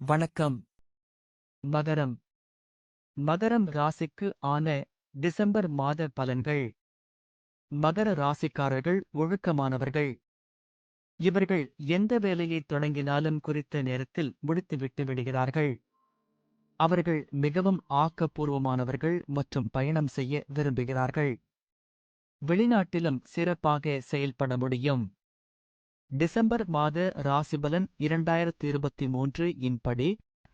வணக்கம். மகரம். மகரம் ராசிக்கு ஆன டிசம்பர் மாத பலன்கள். மகர ராசிக்காரர்கள் ஒழுக்கமானவர்கள். இவர்கள் எந்த வேலையை தொடங்கினாலும் குறித்த நேரத்தில் முடித்துவிட்டு விடுகிறார்கள். அவர்கள் மிகவும் ஆக்கப்பூர்வமானவர்கள் மற்றும் பயணம் செய்ய விரும்புகிறார்கள். வெளிநாட்டிலும் சிறப்பாக செயல்பட முடியும். டிசம்பர் மாத ராசிபலன் இரண்டாயிரத்தி இருபத்தி மூன்று இன்படி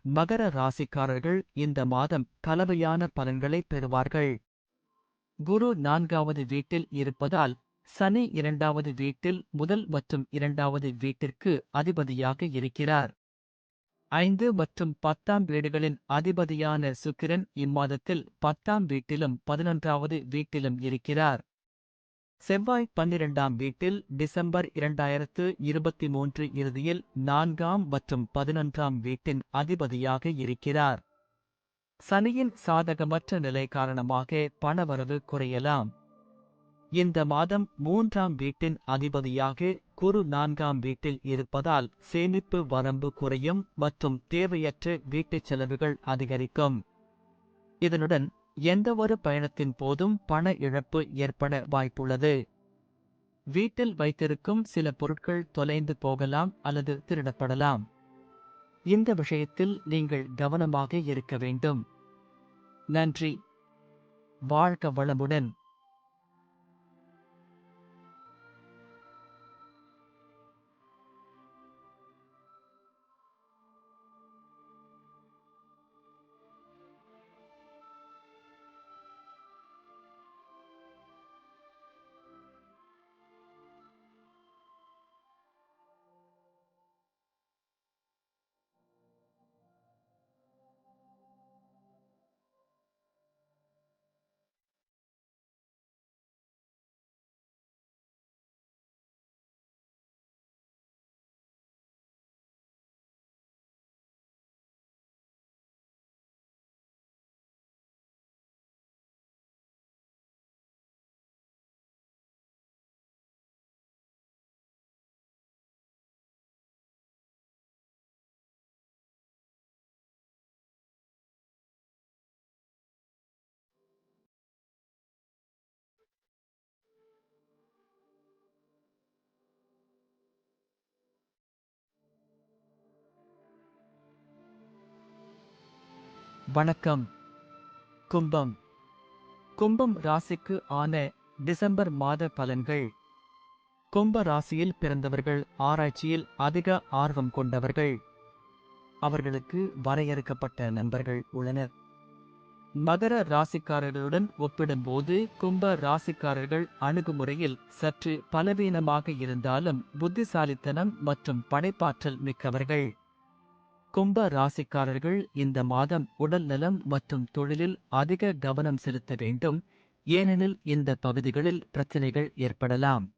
மகர ராசிக்காரர்கள் இந்த மாதம் கலவையான பலன்களை பெறுவார்கள். குரு நான்காவது வீட்டில் இருப்பதால் சனி இரண்டாவது வீட்டில் முதல் மற்றும் இரண்டாவது வீட்டிற்கு அதிபதியாக இருக்கிறார். ஐந்து மற்றும் பத்தாம் வீடுகளின் அதிபதியான சுக்கிரன் இம்மாதத்தில் பத்தாம் வீட்டிலும் பதினொன்றாவது வீட்டிலும் இருக்கிறார். செவ்வாய் பன்னிரெண்டாம் வீட்டில் டிசம்பர் இரண்டாயிரத்து இருபத்தி மூன்று இறுதியில் நான்காம் மற்றும் பதினொன்றாம் வீட்டின் அதிபதியாக இருக்கிறார். சனியின் சாதகமற்ற நிலை காரணமாக பணவரவு குறையலாம். இந்த மாதம் மூன்றாம் வீட்டின் அதிபதியாக குரு நான்காம் வீட்டில் இருப்பதால் சேமிப்பு வரம்பு குறையும் மற்றும் தேவையற்ற வீட்டுச் செலவுகள் அதிகரிக்கும். இதனுடன் எந்தவொரு பயணத்தின் போதும் பண இழப்பு ஏற்பட வாய்ப்புள்ளது. வீட்டில் வைத்திருக்கும் சில பொருட்கள் தொலைந்து போகலாம் அல்லது திருடப்படலாம். இந்த விஷயத்தில் நீங்கள் கவனமாக இருக்க வேண்டும். நன்றி. வாழ்க வளமுடன். வணக்கம். கும்பம். கும்பம் ராசிக்கு ஆன டிசம்பர் மாத பலன்கள். கும்ப ராசியில் பிறந்தவர்கள் ஆராய்ச்சியில் அதிக ஆர்வம் கொண்டவர்கள். அவர்களுக்கு வரையறுக்கப்பட்ட நண்பர்கள் உள்ளனர். மகர ராசிக்காரர்களுடன் ஒப்பிடும்போது கும்ப ராசிக்காரர்கள் அணுகுமுறையில் சற்று பலவீனமாக இருந்தாலும் புத்திசாலித்தனம் மற்றும் படைப்பாற்றல் மிக்கவர்கள். கும்ப ராசிக்காரர்கள் இந்த மாதம் உடல் நலம் மற்றும் தொழிலில் அதிக கவனம் செலுத்த வேண்டும். ஏனெனில் இந்த பகுதிகளில் பிரச்சனைகள் ஏற்படலாம்.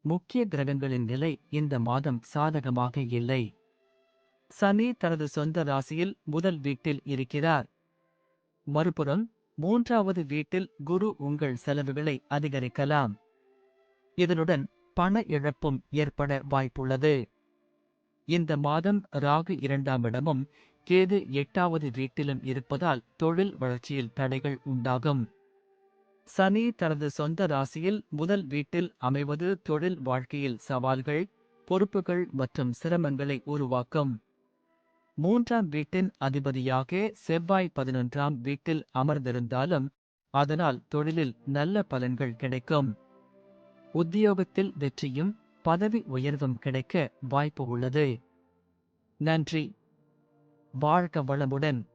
முக்கிய கிரகங்களின் நிலை இந்த மாதம் சாதகமாக இல்லை. சனி தனது சொந்த ராசியில் முதல் வீட்டில் இருக்கிறார். மறுபுறம் மூன்றாவது வீட்டில் குரு உங்கள் செலவுகளை அதிகரிக்கலாம். இதனுடன் பண இழப்பும் ஏற்பட வாய்ப்புள்ளது. இந்த மாதம் ராகு இரண்டாம் இடமும் கேது எட்டாவது வீட்டிலும் இருப்பதால் தொழில் வளர்ச்சியில் தடைகள் உண்டாகும். சனி தனது சொந்த ராசியில் முதல் வீட்டில் அமைவது தொழில் வாழ்க்கையில் சவால்கள் பொறுப்புகள் மற்றும் சிரமங்களை உருவாக்கும். மூன்றாம் வீட்டின் அதிபதியாக செவ்வாய் பதினொன்றாம் வீட்டில் அமர்ந்திருந்தாலும் அதனால் தொழிலில் நல்ல பலன்கள் கிடைக்கும். உத்தியோகத்தில் வெற்றியும் பதவி உயர்வும் கிடைக்க வாய்ப்பு உள்ளது. நன்றி. வாழ்க வளமுடன்.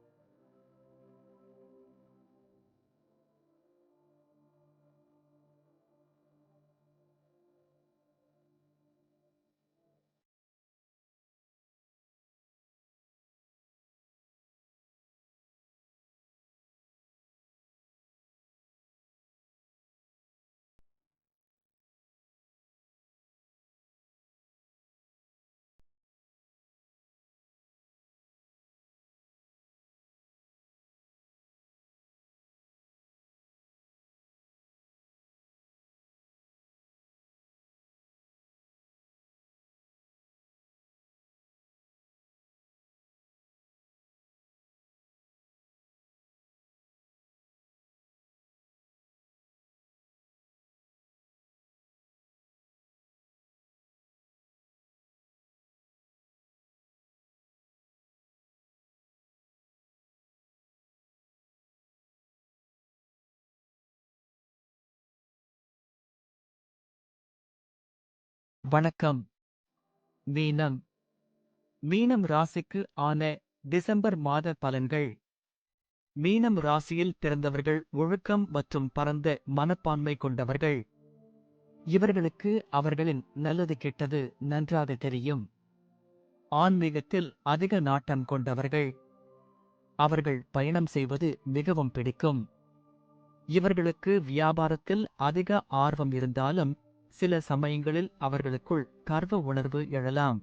வணக்கம். மீனம். மீனம் ராசிக்கு ஆன டிசம்பர் மாத பலன்கள். மீனம் ராசியில் பிறந்தவர்கள் ஒழுக்கம் மற்றும் பரந்த மனப்பான்மை கொண்டவர்கள். இவர்களுக்கு அவர்களின் நல்லது கெட்டது நன்றாக தெரியும். ஆன்மீகத்தில் அதிக நாட்டம் கொண்டவர்கள். அவர்கள் பயணம் செய்வது மிகவும் பிடிக்கும். இவர்களுக்கு வியாபாரத்தில் அதிக ஆர்வம் இருந்தாலும் சில சமயங்களில் அவர்களுக்குள் கர்வ உணர்வு எழலாம்.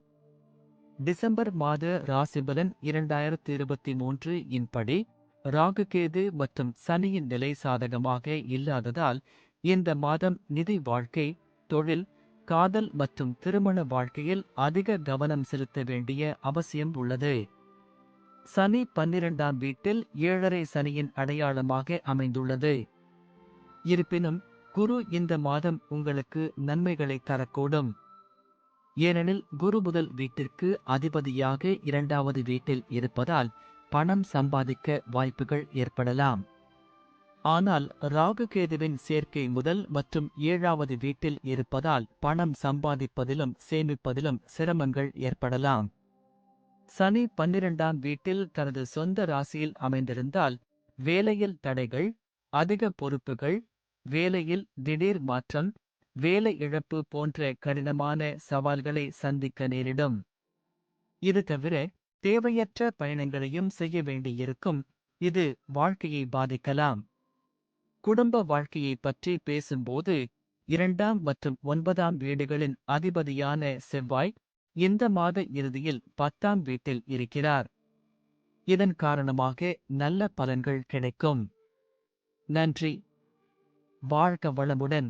டிசம்பர் மாத ராசிபலன் இரண்டாயிரத்தி இருபத்தி மூன்று இன்படி ராகுகேது மற்றும் சனியின் நிலை சாதகமாக இல்லாததால் இந்த மாதம் நிதி வாழ்க்கை தொழில் காதல் மற்றும் திருமண வாழ்க்கையில் அதிக கவனம் செலுத்த வேண்டிய அவசியம் உள்ளது. சனி பன்னிரெண்டாம் வீட்டில் ஏழரை சனியின் அடையாளமாக அமைந்துள்ளது. இருப்பினும் குரு இந்த மாதம் உங்களுக்கு நன்மைகளை தரக்கூடும். ஏனெனில் குரு முதல் வீட்டிற்கு அதிபதியாக இரண்டாவது வீட்டில் இருப்பதால் பணம் சம்பாதிக்க வாய்ப்புகள் ஏற்படலாம். ஆனால் ராகுகேதுவின் சேர்க்கை முதல் மற்றும் ஏழாவது வீட்டில் இருப்பதால் பணம் சம்பாதிப்பதிலும் சேமிப்பதிலும் சிரமங்கள் ஏற்படலாம். சனி பன்னிரெண்டாம் வீட்டில் தனது சொந்த ராசியில் அமைந்திருந்தால் வேலையில் தடைகள் அதிக பொறுப்புகள் வேலையில் திடீர் மாற்றம் வேலை இழப்பு போன்ற கடினமான சவால்களை சந்திக்க நேரிடும். இது தவிர தேவையற்ற பயணங்களையும் செய்ய வேண்டியிருக்கும். இது வாழ்க்கையை பாதிக்கலாம். குடும்ப வாழ்க்கையை பற்றி பேசும்போது இரண்டாம் மற்றும் ஒன்பதாம் வீடுகளின் அதிபதியான செவ்வாய் இந்த மாத இறுதியில் பத்தாம் வீட்டில் இருக்கிறார். இதன் காரணமாக நல்ல பலன்கள் கிடைக்கும். நன்றி. வாழ்க வளமுடன்.